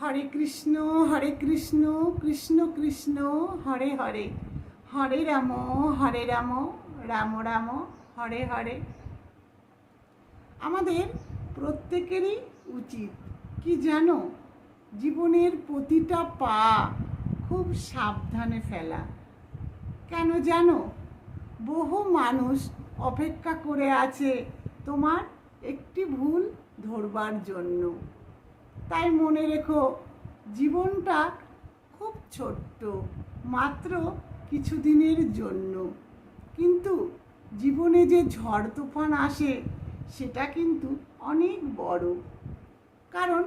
হরে কৃষ্ণ হরে কৃষ্ণ কৃষ্ণ কৃষ্ণ, হরে হরে। হরে রাম হরে রাম রাম রাম, হরে হরে। আমাদের প্রত্যেকেরই উচিত, কি জানো? জীবনের প্রতিটা পা খুব সাবধানে ফেলা। কেন জানো? বহু মানুষ অপেক্ষা করে আছে তোমার একটি ভুল ধরবার জন্য। তাই মনে রেখো, জীবনটা খুব ছোট্ট, মাত্র কিছুদিনের জন্য। কিন্তু জীবনে যে ঝড় তুফান আসে, সেটা কিন্তু অনেক বড়। কারণ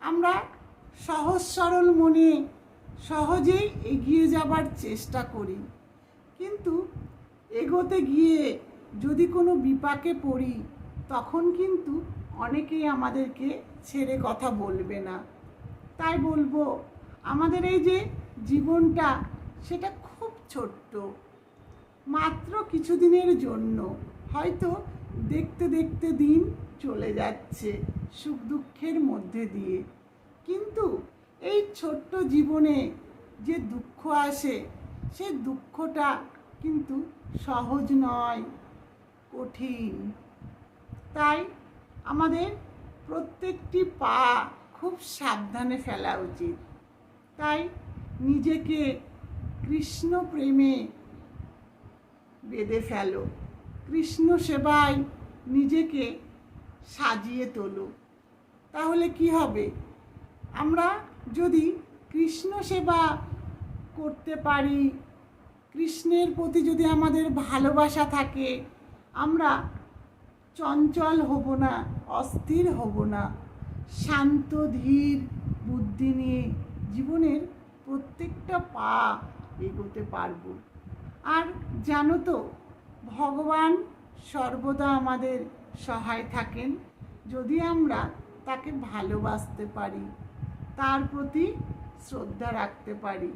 আমরা সহজ সরল মনে সহজেই এগিয়ে যাবার চেষ্টা করি। কিন্তু এগোতে গিয়ে যদি কোনো বিপাকে পড়ি, তখন কিন্তু অনেকেই আমাদেরকে ছেড়ে কথা বলবে না। তাই বলব, আমাদের এই যে জীবনটা, সেটা খুব ছোট্ট। মাত্র কিছুদিনের জন্য। হয়তো দেখতে দেখতে দিন চলে যাচ্ছে সুখ দুঃখের মধ্যে দিয়ে। কিন্তু এই ছোট্ট জীবনে যে দুঃখ আসে, সে দুঃখটা কিন্তু সহজ নয়, কঠিন। তাই আমাদের প্রত্যেকটি পা খুব সাবধানে ফেলা উচিত। তাই নিজেকে কৃষ্ণ প্রেমে বেঁধে ফেলো। কৃষ্ণ সেবায় নিজেকে সাজিয়ে তোলো। তাহলে কি হবে? আমরা যদি কৃষ্ণ সেবা করতে পারি, কৃষ্ণের প্রতি যদি আমাদের ভালোবাসা থাকে, আমরা চঞ্চল হব না, অস্থির হব না। শান্ত, ধীর বুদ্ধি নিয়ে জীবনের প্রত্যেকটা পা এগোতে পারব। আর জানো তো, ভগবান সর্বদা আমাদের সহায় থাকেন। যদি আমরা তাকে ভালোবাসতে পারি, তার প্রতি শ্রদ্ধা রাখতে পারি,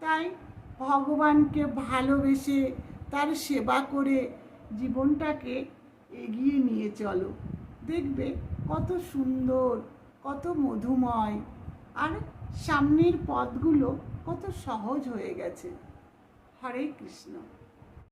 তাই ভগবানকে ভালোবেসে তার সেবা করে জীবনটাকে এগিয়ে নিয়ে চলো। দেখবে কত সুন্দর, কত মধুময়, আর সামনের পথগুলো কত সহজ হয়ে গেছে। হরে কৃষ্ণ।